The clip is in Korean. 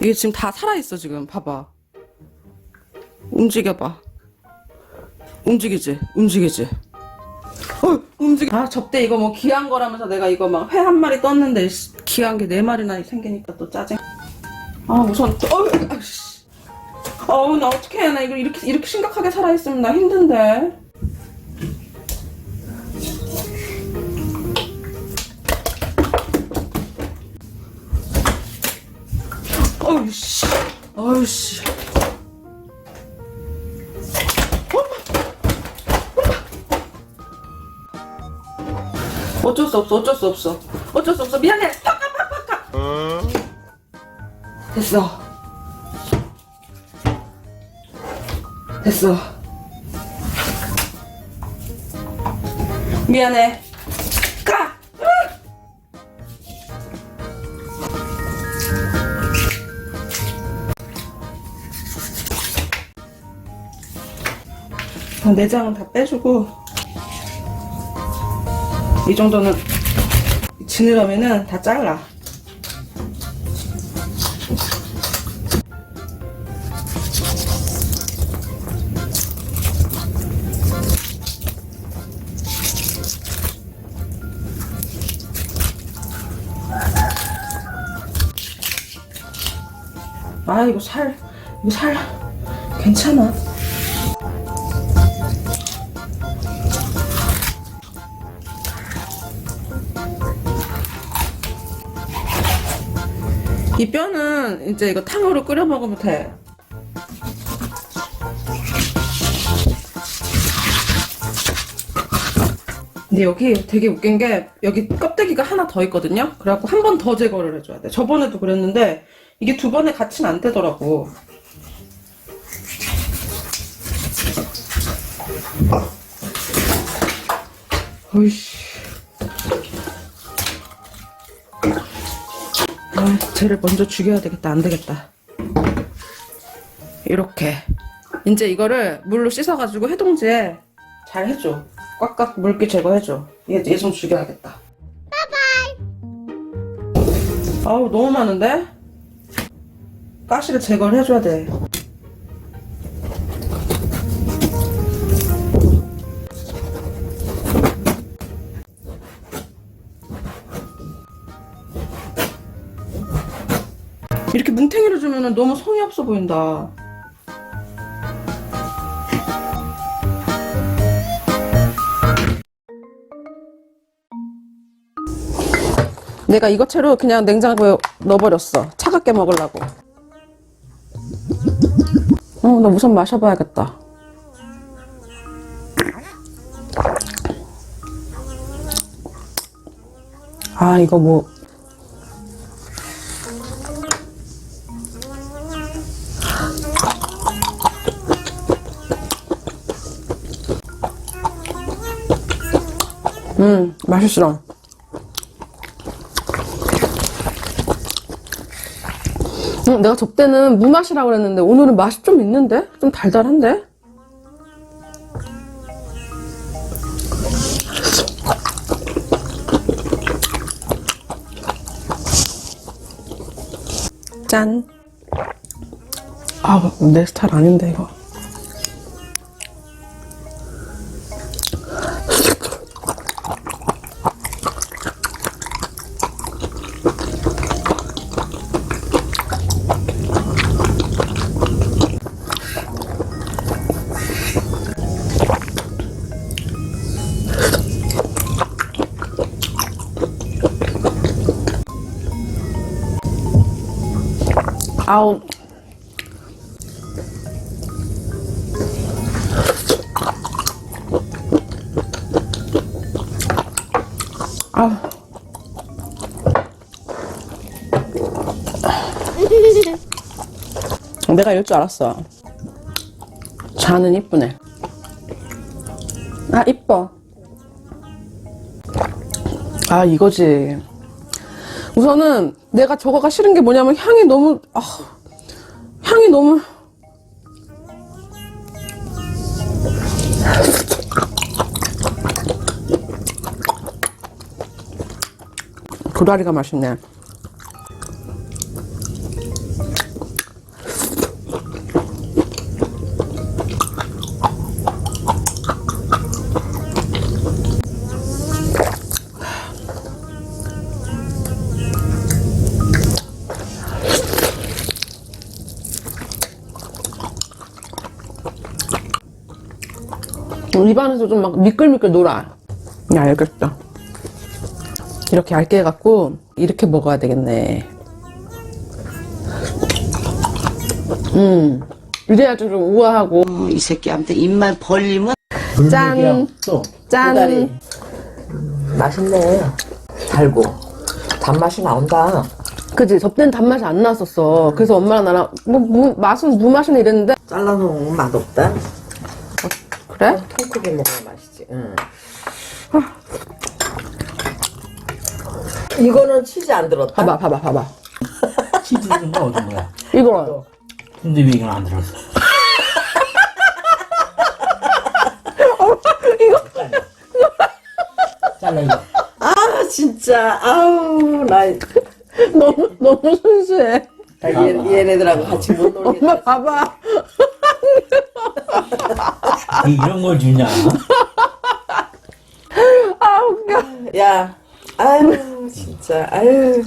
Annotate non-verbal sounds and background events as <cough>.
이게 지금 다 살아있어, 지금. 봐봐. 움직여봐. 움직이지? 움직이지? 어, 움직여. 아, 접대 이거 뭐 귀한 거라면서 내가 이거 막 회 한 마리 떴는데, 씨, 귀한 게 네 마리나 생기니까 또 짜증. 아, 우선 또, 어우, 아씨. 어우, 나 어떡해. 나 이거 이렇게, 이렇게 심각하게 살아있으면 나 힘든데. 어쩔 수 없어, 어쩔 수 없어. 어쩔 수 없어. 미안해. 팍팍 팍팍팍. 됐어. 됐어. 미안해. 가! 어, 내장은 다 빼주고 이 정도는 지느러미는 다 잘라. 아 이거 살 이거 살 괜찮아 이 뼈는 이제 이거 탕으로 끓여 먹으면 돼. 근데 여기 되게 웃긴 게 여기 껍데기가 하나 더 있거든요. 그래갖고 한 번 더 제거를 해줘야 돼. 저번에도 그랬는데 이게 두 번에 같이는 안 되더라고. 어이씨. 아, 쟤를 먼저 죽여야 되겠다. 안 되겠다. 이렇게. 이제 이거를 물로 씻어가지고 해동지에 잘 해줘. 꽉꽉 물기 제거해줘. 얘, 얘 좀 죽여야겠다. 아우, 너무 많은데? 가시를 제거를 해줘야 돼. 이렇게 뭉탱이로 주면 너무 성의 없어 보인다. 내가 이거 채로 그냥 냉장고에 넣어버렸어. 차갑게 먹으려고. 어, 나 우선 마셔봐야겠다. 아, 이거 뭐, 음, 맛있어. 음, 내가 저때는 무맛이라고 그랬는데 오늘은 맛이 좀 있는데? 좀 달달한데? 짠. 아, 내 스타일 아닌데, 이거. 아우. 아우. <laughs> 내가 이럴 줄 알았어. 자는 이쁘네. 아, 이뻐. 아, 이거지. 우선은 내가 저거가 싫은 게 뭐냐면 향이 너무 아, 향이 너무 도다리가 맛있네. 입안에서 좀 막 미끌미끌 놀아. 야, 알겠다. 이렇게 얇게 해갖고, 이렇게 먹어야 되겠네. 음. 이래야 좀 우아하고. 이 새끼한테 입만 벌리면 짠! 또 짠! 도다리. 맛있네. 달고 단맛이 나온다. 그지? 접대는 단맛이 안 났었어. 그래서 엄마랑 나랑, 뭐, 무, 맛은 무맛이네 이랬는데. 잘라서 먹으면 맛없다. 그래? 통 크게 먹어야 맛있지. 응. 이거는 치즈 안 들었다. 봐봐, 봐봐, 봐봐. <laughs> 치즈 들은 거 어떤 거야? 이거. 근데 왜 이건 안 들었어? <laughs> 잘라 이거. 아 진짜 아우 나, 너무, 너무 순수해. 나 얘, 얘네들하고 같이 못 놀겠다. 엄마 봐봐. <laughs> 왜 이런 걸 주냐? 아, 웃겨. 야, 아유 진짜 아유.